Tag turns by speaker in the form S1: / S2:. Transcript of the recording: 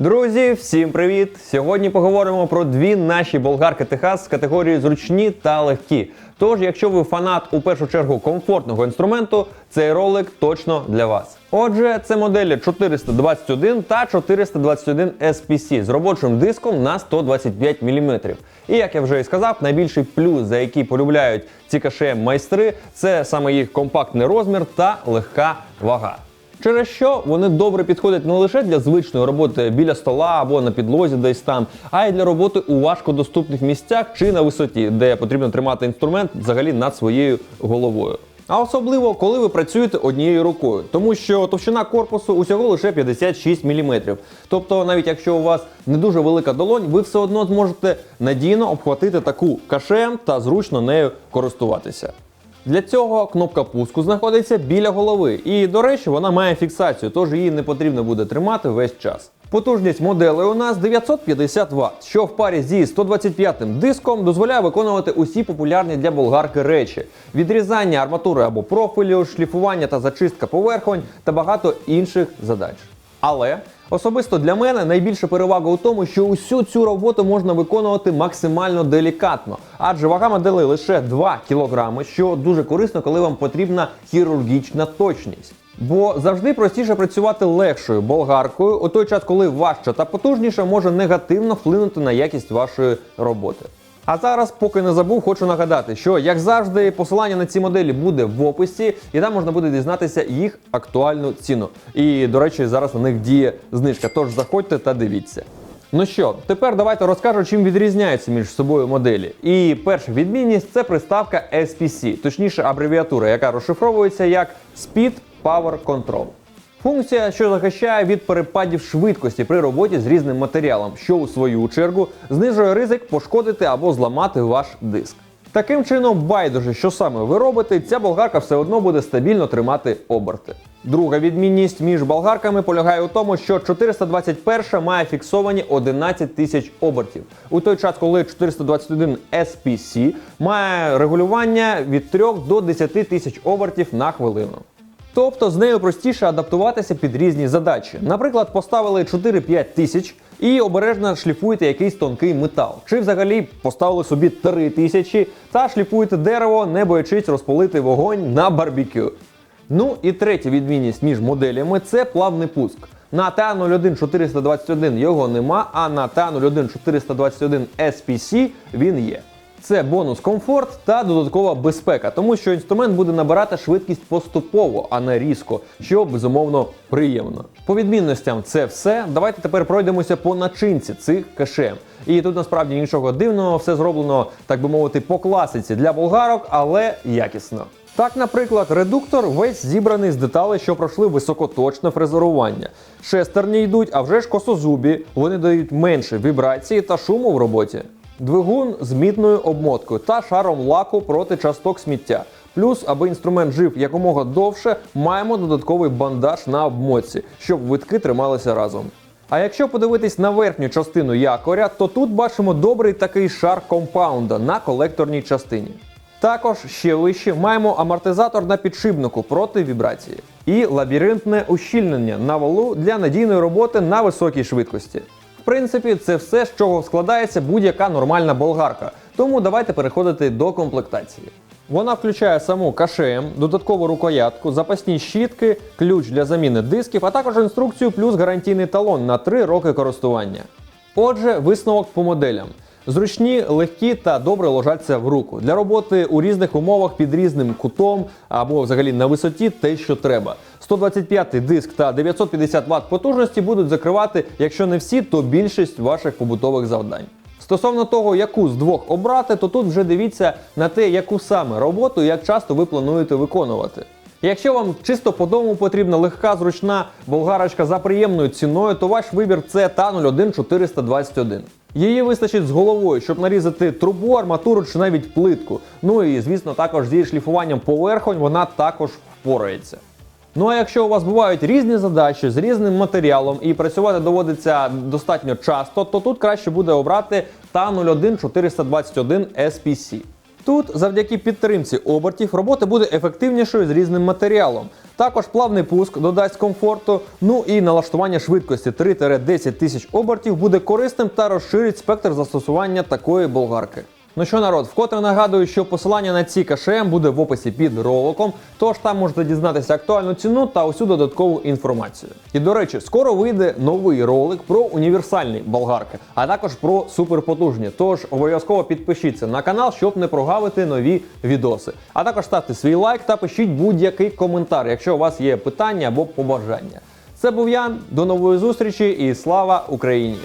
S1: Друзі, всім привіт! Сьогодні поговоримо про дві наші болгарки Техас з категорії зручні та легкі. Тож, якщо ви фанат у першу чергу комфортного інструменту, цей ролик точно для вас. Отже, це моделі 421 та 421 SPC з робочим диском на 125 мм. І як я вже і сказав, найбільший плюс, за який полюбляють ці КШМ майстри, це саме їх компактний розмір та легка вага. Через що вони добре підходять не лише для звичної роботи біля стола або на підлозі десь там, а й для роботи у важкодоступних місцях чи на висоті, де потрібно тримати інструмент взагалі над своєю головою. А особливо, коли ви працюєте однією рукою, тому що товщина корпусу усього лише 56 мм. Тобто, навіть якщо у вас не дуже велика долонь, ви все одно зможете надійно обхватити таку кашем та зручно нею користуватися. Для цього кнопка пуску знаходиться біля голови. І, до речі, вона має фіксацію, тож її не потрібно буде тримати весь час. Потужність моделей у нас 950 Вт, що в парі зі 125 диском дозволяє виконувати усі популярні для болгарки речі: відрізання арматури або профілю, шліфування та зачистка поверхонь та багато інших задач. Але особисто для мене найбільша перевага у тому, що усю цю роботу можна виконувати максимально делікатно, адже вага моделей лише 2 кг, що дуже корисно, коли вам потрібна хірургічна точність. Бо завжди простіше працювати легшою болгаркою у той час, коли важча та потужніша може негативно вплинути на якість вашої роботи. А зараз, поки не забув, хочу нагадати, що як завжди, посилання на ці моделі буде в описі, і там можна буде дізнатися їх актуальну ціну. І, до речі, зараз на них діє знижка. Тож заходьте та дивіться. Ну що, тепер давайте розкажу, чим відрізняються між собою моделі. І перша відмінність це приставка SPC, точніше абревіатура, яка розшифровується як Speed Power Control. Функція, що захищає від перепадів швидкості при роботі з різним матеріалом, що у свою чергу знижує ризик пошкодити або зламати ваш диск. Таким чином, байдуже, що саме ви робите, ця болгарка все одно буде стабільно тримати оберти. Друга відмінність між болгарками полягає у тому, що 421 має фіксовані 11 тисяч обертів, у той час, коли 421 SPC має регулювання від 3 до 10 тисяч обертів на хвилину. Тобто з нею простіше адаптуватися під різні задачі. Наприклад, поставили 4-5 тисяч і обережно шліфуєте якийсь тонкий метал. Чи взагалі поставили собі 3 тисячі та шліфуєте дерево, не боячись розпалити вогонь на барбекю. Ну і третя відмінність між моделями це плавний пуск. На TA01421 його нема, а на TA01421 SPC він є. Це бонус комфорт та додаткова безпека, тому що інструмент буде набирати швидкість поступово, а не різко, що безумовно приємно. По відмінностям це все. Давайте тепер пройдемося по начинці цих кашем. І тут насправді нічого дивного, все зроблено, так би мовити, по класиці для болгарок, але якісно. Так, наприклад, редуктор весь зібраний з деталей, що пройшли високоточне фрезерування. Шестерні йдуть, а вже ж косозубі, вони дають менше вібрації та шуму в роботі. Двигун з мідною обмоткою та шаром лаку проти часток сміття. Плюс, аби інструмент жив якомога довше, маємо додатковий бандаж на обмотці, щоб витки трималися разом. А якщо подивитись на верхню частину якоря, то тут бачимо добрий такий шар компаунда на колекторній частині. Також ще вище маємо амортизатор на підшипнику проти вібрації і лабіринтне ущільнення на валу для надійної роботи на високій швидкості. Принципі, це все, з чого складається будь-яка нормальна болгарка. Тому давайте переходити до комплектації. Вона включає саму КШМ, додаткову рукоятку, запасні щітки, ключ для заміни дисків, а також інструкцію плюс гарантійний талон на 3 роки користування. Отже, висновок по моделям. Зручні, легкі та добре ложаться в руку. Для роботи у різних умовах під різним кутом або взагалі на висоті те, що треба. 125 диск та 950 Вт потужності будуть закривати, якщо не всі, то більшість ваших побутових завдань. Стосовно того, яку з двох обрати, то тут вже дивіться на те, яку саме роботу і як часто ви плануєте виконувати. Якщо вам чисто по дому потрібна легка, зручна болгарочка за приємною ціною, то ваш вибір це Та 01421. Її вистачить з головою, щоб нарізати трубу, арматуру чи навіть плитку. Ну і звісно, також зі шліфуванням поверхонь вона також впорається. Ну а якщо у вас бувають різні задачі з різним матеріалом і працювати доводиться достатньо часто, то тут краще буде обрати та 01421 SPC. тут, завдяки підтримці обертів, робота буде ефективнішою з різним матеріалом. Також плавний пуск додасть комфорту. Ну і налаштування швидкості 3-10 тисяч обертів буде корисним та розширить спектр застосування такої болгарки. Ну що, народ, вкотре нагадую, що посилання на ці КШМ буде в описі під роликом, тож там можете дізнатися актуальну ціну та усю додаткову інформацію. І до речі, скоро вийде новий ролик про універсальні болгарки, а також про суперпотужні. Тож обов'язково підпишіться на канал, щоб не прогавити нові відоси. А також ставте свій лайк та пишіть будь-який коментар, якщо у вас є питання або побажання. Це був Ян. До нової зустрічі і слава Україні!